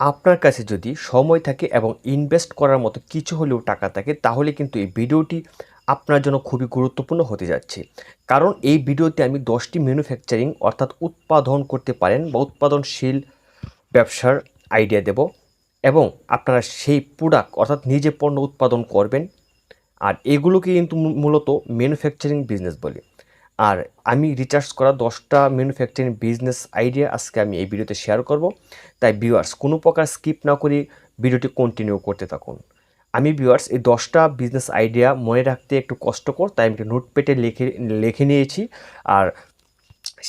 আপনার কাছে যদি সময় থাকে এবং ইনভেস্ট করার মতো কিছু হলেও টাকা থাকে, তাহলে কিন্তু এই ভিডিওটি আপনার জন্য খুবই গুরুত্বপূর্ণ হতে যাচ্ছে। কারণ এই ভিডিওতে আমি দশটি ম্যানুফ্যাকচারিং অর্থাৎ উৎপাদন করতে পারেন বা উৎপাদনশীল ব্যবসার আইডিয়া দেব এবং আপনারা সেই প্রোডাক্ট অর্থাৎ নিজে পণ্য উৎপাদন করবেন। আর এগুলোকে কিন্তু মূলত ম্যানুফ্যাকচারিং বিজনেস বলে। আর আমি রিচার্জ করা দশটা ম্যানুফ্যাকচারিং বিজনেস আইডিয়া আজকে আমি এই ভিডিওতে শেয়ার করব। তাই ভিউয়ার্স কোনো প্রকার স্কিপ না করে ভিডিওটি কন্টিনিউ করতে থাকুন। আমি ভিউয়ার্স এই দশটা বিজনেস আইডিয়া মনে রাখতে একটু কষ্টকর তাই আমি নোটপ্যাডে লিখে লিখে নিয়েছি। আর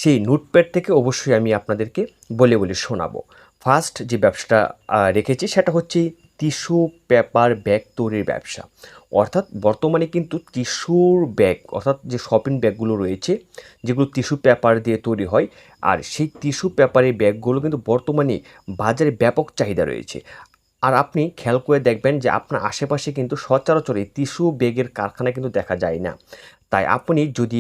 সেই নোটপ্যাড থেকে অবশ্যই আমি আপনাদেরকে বলে বলে শোনাবো। ফার্স্ট যে ব্যবসাটা রেখেছি, সেটা হচ্ছে টিস্যু পেপার ব্যাগ তৈরির ব্যবসা। অর্থাৎ বর্তমানে কিন্তু টিস্যুর ব্যাগ, অর্থাৎ যে শপিং ব্যাগগুলো রয়েছে, যেগুলো টিস্যু পেপার দিয়ে তৈরি হয়, আর সেই টিস্যু পেপারের ব্যাগগুলো কিন্তু বর্তমানে বাজারে ব্যাপক চাহিদা রয়েছে। আর আপনি খেয়াল করে দেখবেন যে আপনার আশেপাশে কিন্তু সচরাচর এই টিস্যু ব্যাগের কারখানা কিন্তু দেখা যায় না। তাই আপনি যদি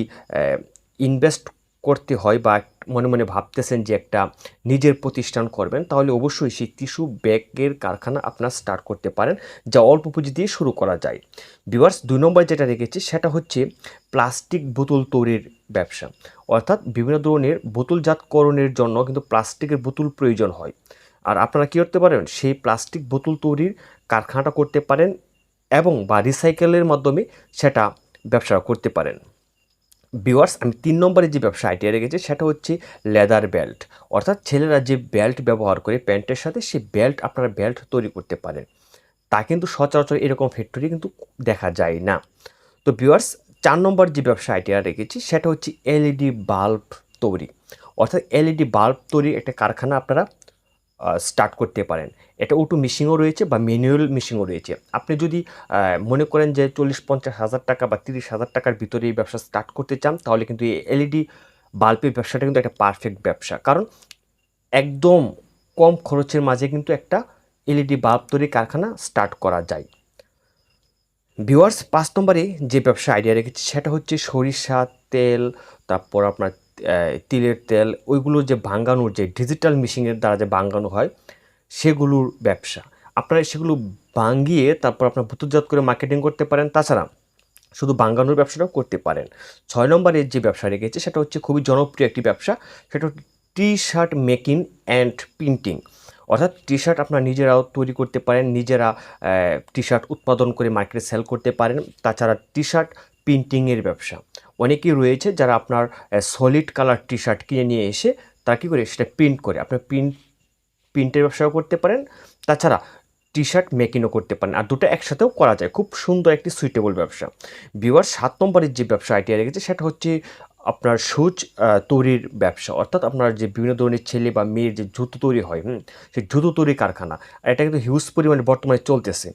ইনভেস্ট করতে হয় বা মনে মনে ভাবতেছেন যে একটা নিজের প্রতিষ্ঠান করবেন, তাহলে অবশ্যই সেই টিস্যু ব্যাগের কারখানা আপনার স্টার্ট করতে পারেন, যা অল্প পুঁজি দিয়ে শুরু করা যায়। বিভার্স দুই নম্বর যেটা রেখেছি সেটা হচ্ছে প্লাস্টিক বোতল তৈরির ব্যবসা। অর্থাৎ বিভিন্ন ধরনের বোতলজাতকরণের জন্য কিন্তু প্লাস্টিকের বোতল প্রয়োজন হয়। আর আপনারা কী করতে পারেন? সেই প্লাস্টিক বোতল তৈরির কারখানাটা করতে পারেন এবং বা রিসাইকেলের মাধ্যমে সেটা ব্যবসা করতে পারেন। ভিউয়ার্স আমি তিন নম্বরে যে ব্যবসা আইডিয়া রেখেছি, সেটা হচ্ছে লেদার বেল্ট অর্থাৎ ছেলেরা যে বেল্ট ব্যবহার করে প্যান্টের সাথে সেই বেল্ট আপনারা বেল্ট তৈরি করতে পারেন। তা কিন্তু সচরাচর এরকম ফ্যাক্টরি কিন্তু দেখা যায় না। তো ভিউয়ার্স চার নম্বর যে ব্যবসা আইডিয়া রেখেছি, সেটা হচ্ছে এলইডি বাল্ব তৈরি। অর্থাৎ এলইডি বাল্ব তৈরির একটা কারখানা আপনারা স্টার্ট করতে পারেন। এটা অটো মিশিংও রয়েছে বা ম্যানুয়াল মিশিংও রয়েছে। আপনি যদি মনে করেন যে চল্লিশ পঞ্চাশ হাজার টাকা বা তিরিশ হাজার টাকার ভিতরে এই ব্যবসা স্টার্ট করতে চান, তাহলে কিন্তু এই এলইডি বাল্বের ব্যবসাটা কিন্তু একটা পারফেক্ট ব্যবসা। কারণ একদম কম খরচের মাঝে কিন্তু একটা এলইডি বাল্ব তৈরি কারখানা স্টার্ট করা যায়। ভিউয়ার্স পাঁচ নম্বরে যে ব্যবসা আইডিয়া রেখেছি, সেটা হচ্ছে সরিষা তেল, তারপর আপনার তিলের তেল, ওইগুলো যে ভাঙ্গানোর যে ডিজিটাল মেশিনের দ্বারা যে ভাঙ্গানো হয়, সেগুলোর ব্যবসা। আপনারা সেগুলো ভাঙ্গিয়ে তারপর আপনার বোতলজাত করে মার্কেটিং করতে পারেন। তাছাড়া শুধু বাঙ্গানোর ব্যবসাটাও করতে পারেন। ছয় নম্বরের যে ব্যবসা রেখেছে, সেটা হচ্ছে খুবই জনপ্রিয় একটি ব্যবসা। সেটা T shirt making and printing অর্থাৎ টি শার্ট আপনারা নিজেরাও তৈরি করতে পারেন, নিজেরা টি শার্ট উৎপাদন করে মার্কেটে সেল করতে পারেন। তাছাড়া টি শার্ট প্রিন্টিংয়ের ব্যবসা। অনেকেই রয়েছে যারা আপনার সলিড কালার টি শার্ট কিনে নিয়ে এসে তারা কী করে সেটা প্রিন্ট করে। আপনার প্রিন্ট প্রিন্টের ব্যবসাও করতে পারেন তাছাড়া টি শার্ট মেকিংও করতে পারেন। আর দুটো একসাথেও করা যায়। খুব সুন্দর একটি সুইটেবল ব্যবসা। ভিউয়ার সাত নম্বরের যে ব্যবসা আইডিয়া রেখেছে সেটা হচ্ছে আপনার সুচ তৈরির ব্যবসা। অর্থাৎ আপনার যে বিভিন্ন ধরনের ছেলে বা মেয়ের যে জুতো তৈরি হয় হুম, সেই জুতো তৈরি কারখানা। আর এটা কিন্তু হিউজ পরিমাণে বর্তমানে চলতেছে।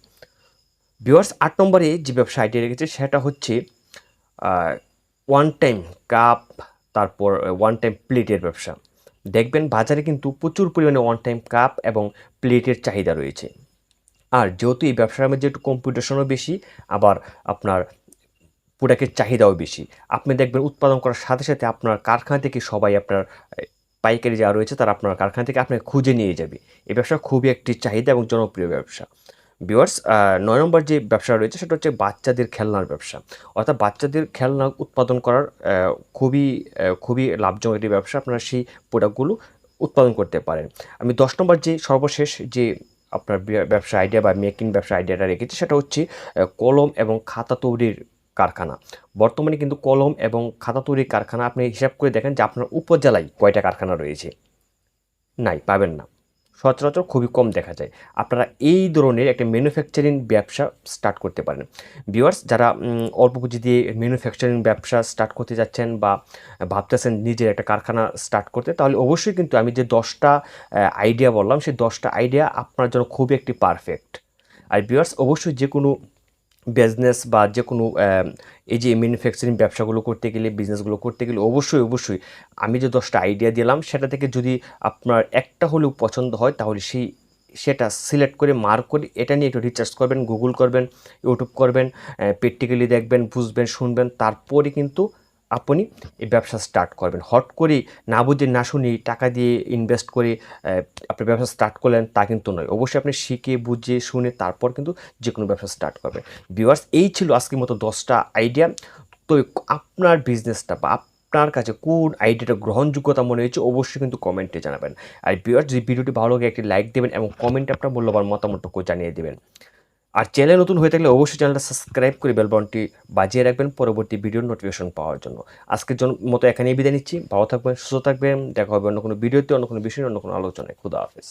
বিওয়ার্স আট নম্বরে যে ব্যবসা আইডিয়া রেখেছে সেটা হচ্ছে ওয়ান টাইম কাপ তারপর ওয়ান টাইম প্লেটের ব্যবসা। দেখবেন বাজারে কিন্তু প্রচুর পরিমাণে ওয়ান টাইম কাপ এবং প্লেটের চাহিদা রয়েছে। আর যেহেতু এই ব্যবসার মধ্যে একটু কম্পিটিশনও বেশি, আবার আপনার প্রোডাক্টের চাহিদাও বেশি, আপনি দেখবেন উৎপাদন করার সাথে সাথে আপনার কারখানা থেকে সবাই আপনার পাইকারি যারা রয়েছে তারা আপনার কারখানা থেকে আপনাকে খুঁজে নিয়ে যাবে। এই ব্যবসা খুবই একটি চাহিদা এবং জনপ্রিয় ব্যবসা। ভিওয়ার্স নয় নম্বর যে ব্যবসা রয়েছে সেটা হচ্ছে বাচ্চাদের খেলনার ব্যবসা। অর্থাৎ বাচ্চাদের খেলনা উৎপাদন করার খুবই খুবই লাভজনক একটি ব্যবসা আপনারা সেই প্রোডাক্টগুলো উৎপাদন করতে পারেন। আমি দশ নম্বর যে সর্বশেষ যে আপনার ব্যবসা আইডিয়া বা মেকিং ব্যবসা আইডিয়াটা রেখেছি সেটা হচ্ছে কলম এবং খাতা তৈরির কারখানা। বর্তমানে কিন্তু কলম এবং খাতা তৈরির কারখানা আপনি হিসাব করে দেখেন যে আপনার উপজেলায় কয়টা কারখানা রয়েছে। নাই, পাবেন না। সচরাচর খুবই কম দেখা যায়। আপনারা এই ধরনের একটা ম্যানুফ্যাকচারিং ব্যবসা স্টার্ট করতে পারেন। ভিউয়ার্স যারা অল্প পুঁজি দিয়ে ম্যানুফ্যাকচারিং ব্যবসা স্টার্ট করতে যাচ্ছেন বা ভাবতেছেন নিজের একটা কারখানা স্টার্ট করতে, তাহলে অবশ্যই কিন্তু আমি যে দশটা আইডিয়া বললাম, সেই দশটা আইডিয়া আপনার জন্য খুবই একটি পারফেক্ট আর ভিউয়ার্স অবশ্যই যে কোনো বিজনেস বা যে কোনো এই যে ম্যানুফ্যাকচারিং ব্যবসাগুলো করতে গেলে বিজনেসগুলো করতে গেলে অবশ্যই অবশ্যই আমি যে দশটা আইডিয়া দিলাম, সেটা থেকে যদি আপনার একটা হলেও পছন্দ হয়, তাহলে সেই, সেটা সিলেক্ট করে মার্ক করে এটা নিয়ে একটু রিচার্জ করবেন গুগল করবেন ইউটিউব করবেন প্র্যাকটিক্যালি দেখবেন, বুঝবেন, শুনবেন, তারপরে কিন্তু আপনি এই ব্যবসা স্টার্ট করবেন। হট করে না বুঝে, না শুনি টাকা দিয়ে ইনভেস্ট করে আপনি ব্যবসা স্টার্ট করলেন তা কিন্তু নয়। অবশ্যই আপনি শিখে, বুঝে, শুনে তারপর কিন্তু যে কোনো ব্যবসা স্টার্ট করবেন। ভিউয়ার্স এই ছিল আজকের মতো দশটা আইডিয়া তো আপনার বিজনেসটা বা আপনার কাছে কোন আইডিয়াটা গ্রহণযোগ্যতা মনে হয়েছে অবশ্যই কিন্তু কমেন্টে জানাবেন। আর ভিউয়ার্স যদি ভিডিওটি ভালো লাগে, একটি লাইক দেবেন এবং কমেন্টে আপনার মূল্যবান মতামতটুকু জানিয়ে দেবেন। আর চ্যানেল নতুন হয়ে থাকলে অবশ্যই চ্যানেলটা সাবস্ক্রাইব করে বেল বাটনটি বাজিয়ে রাখবেন পরবর্তী ভিডিওর নোটিফিকেশন পাওয়ার জন্য। আজকের জন্য মতো এখানেই বিদায় নিচ্ছি। ভালো থাকবেন, সুস্থ থাকবেন। দেখা হবে অন্য কোনো ভিডিওতে, অন্য কোনো বিষয়ে অন্য কোনো আলোচনায়। খুদা হাফেজ।